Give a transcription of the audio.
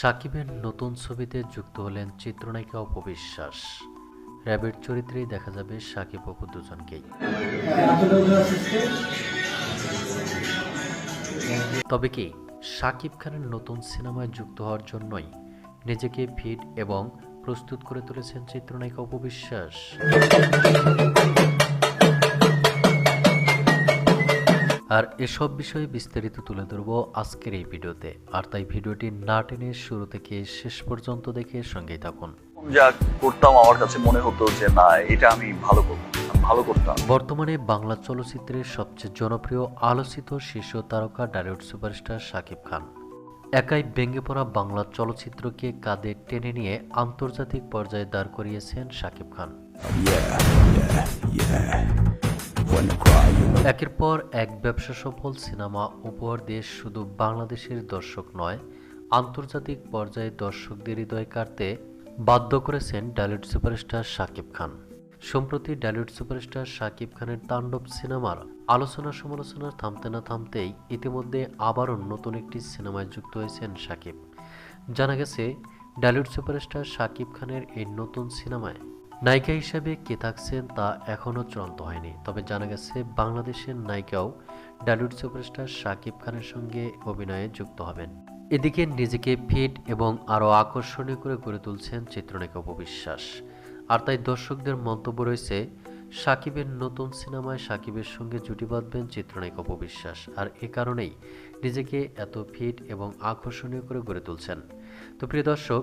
সাকিবের নতুন ছবিতে যুক্ত হলেন চিত্রনায়িকা অপবিশ্বাস র্যাবের চরিত্রেই দেখা যাবে সাকিব অপু দুজনকেই। তবে কি, সাকিব খানের নতুন সিনেমায় যুক্ত হওয়ার জন্যই নিজেকে ফিট এবং প্রস্তুত করে তুলেছেন চিত্রনায়িকা অপবিশ্বাস আর এসব বিষয়ে বিস্তারিত তুলে ধরবো আজকের এই ভিডিওতে। আর তাই ভিডিওটি না টেনে শুরু থেকে শেষ পর্যন্ত দেখে সঙ্গেই থাকুন। যা করতাম আমার কাছে মনে হতো যে না এটা আমি ভালো করব ভালো করতাম। বর্তমানে বাংলা চলচ্চিত্রের সবচেয়ে জনপ্রিয় আলোচিত শীর্ষ তারকা ডালিউড সুপারস্টার শাকিব খান। একাই ভেঙে পড়া বাংলা চলচ্চিত্রকে কাঁধে টেনে নিয়ে আন্তর্জাতিক পর্যায়ে দাঁড় করিয়েছেন শাকিব খান। একের পর এক ব্যবসা সফল সিনেমা উপহার দিয়ে শুধু বাংলাদেশের দর্শক নয়, আন্তর্জাতিক পর্যায়ে দর্শকদের হৃদয় কাটতে বাধ্য করেছেন ডালিউড সুপারস্টার শাকিব খান। সম্প্রতি ডালিউড সুপারস্টার শাকিব খানের তাণ্ডব সিনেমার আলোচনা সমালোচনা থামতে না থামতেই ইতিমধ্যে আবারও নতুন একটি সিনেমায় যুক্ত হয়েছেন শাকিব। জানা গেছে, ডালিউড সুপারস্টার শাকিব খানের এই নতুন সিনেমায় নায়িকা হিসেবে কে থাকছেন তা এখনও চূড়ান্ত হয়নি। তবে জানা গেছে, বাংলাদেশের নায়িকাও ডালিউড সুপারস্টার শাকিব খানের সঙ্গে অভিনয়ে যুক্ত হবেন। এদিকে নিজেকে ফিট এবং আরও আকর্ষণীয় করে গড়ে তুলছেন চিত্রনায়িকা উপবিশ্বাস আর তাই দর্শকদের মন্তব্য রয়েছে সাকিবের নতুন সিনেমায় সাকিবের সঙ্গে জুটি বাঁধবেন চিত্রনায়িকা উপবিশ্বাস আর এ কারণেই নিজেকে এত ফিট এবং আকর্ষণীয় করে গড়ে তুলছেন। তো প্রিয় দর্শক